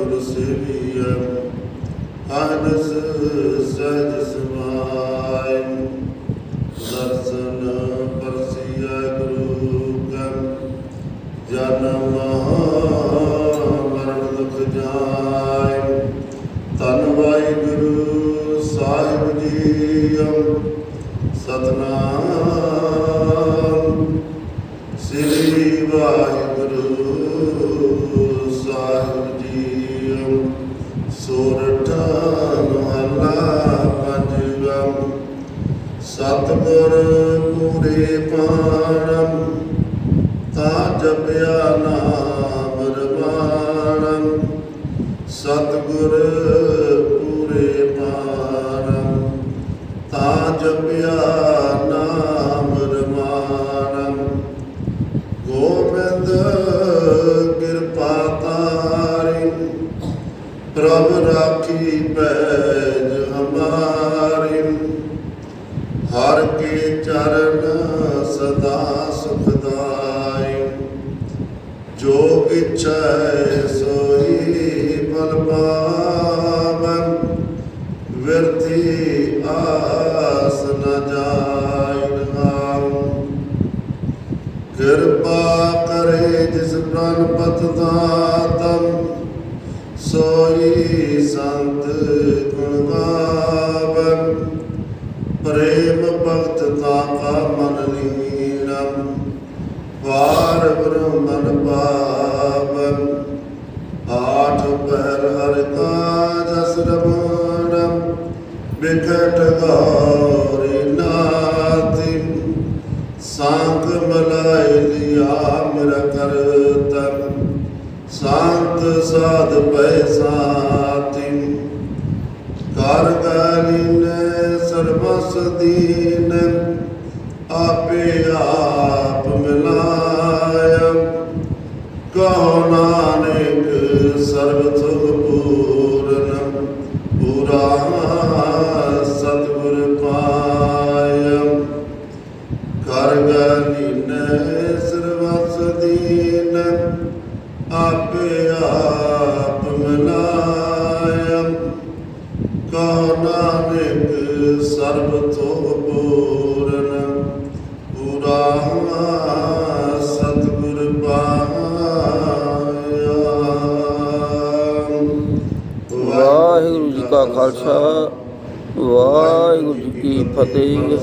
ਗੁਰ ਸੇਵੀਐ ਅਨਸ ਸਹਿਜ ਸਮਾਇ ਦਰਸ਼ਨ ਪਰਸੀਐ ਗੁਰੂ ਕੈ ਜਨਮ ਮਰਨ ਦੁਖ ਜਾਇ ਧੰਨ ਵਾਹਿਗੁਰੂ ਸਾਹਿਬ ਜੀਓ। ਸਤਨਾਮ। ਸ੍ਰੀ ਵਾਹਿਗੁਰੂ ਸੋਰਠ ਮਹਲਾ ਪੰਜਵਾ ਸਤਿਗੁਰ ਪੂਰੇ ਪਾਣਮ ਤਾਂ ਜਪਿਆ ਨਾਮ ਰਵਾਣਮ ਸਤਿਗੁਰ ਪੂਰੇ ਪਾਣਮ ਤਾਂ ਜਪਿਆ ਨਾਮ ਪ੍ਰਭ ਰਾਖੀ ਪੈਜ ਹਮਾਰੀ। ਹਰ ਕੇ ਚਰਨ ਸਦਾ ਸੁਖਦਾਈ। ਜੋ ਇਛੈ ਸੋਈ ਬਲ ਪਾਵਨ ਵਿਰਥੀ ਆਸ ਨ ਜਾਇ ਨਾਮ। ਕਿਰਪਾ ਕਰੇ ਜਿਸ ਪ੍ਰਣ ਪਤ ਦਾਤਮ ਸੋਈ ਸੰਤ ਗੁਣ ਗਾਵਨ ਪ੍ਰੇਮ ਭਗਤ ਤਾਕਾ ਮਨ ਲੀਨਮ ਵਾਰ ਬ੍ਰਹਮਨ ਪਾਵਨ। ਆਠ ਪਹਿਰ ਹਰਿ ਕਾ ਜਸ ਰਮਣਮ ਬਿਖਟ ਗੌਰੀ ਨਾਤੀ ਸਾਂਖ ਮਲਾਇ ਲਿਆ ਮੇਰਾ ਕਰਤਮ ਸੰਤ ਸਾਧ ਪੈ ਸਾਤੀ ਕਰ ਗਾਲਿਨ ਸਰਬਸ ਦੀਨ, ਆਪੇ ਆਪ ਮਿਲਾਇਆ। ਕਹੋ ਨਾਨਕ ਸਰਬ ਸੁਖ ਆਪੇ ਆਪ ਮਿਲਾਇਆ ਕਹੋ ਨਾਨਕ ਸਰਬ ਤੋਂ ਪੂਰਨ ਪੂਰਾ ਸਤਿਗੁਰ ਪਾਇਆ। ਵਾਹਿਗੁਰੂ ਜੀ ਕਾ ਖਾਲਸਾ ਵਾਹਿਗੁਰੂ ਜੀ ਕੀ ਫਤਿਹ।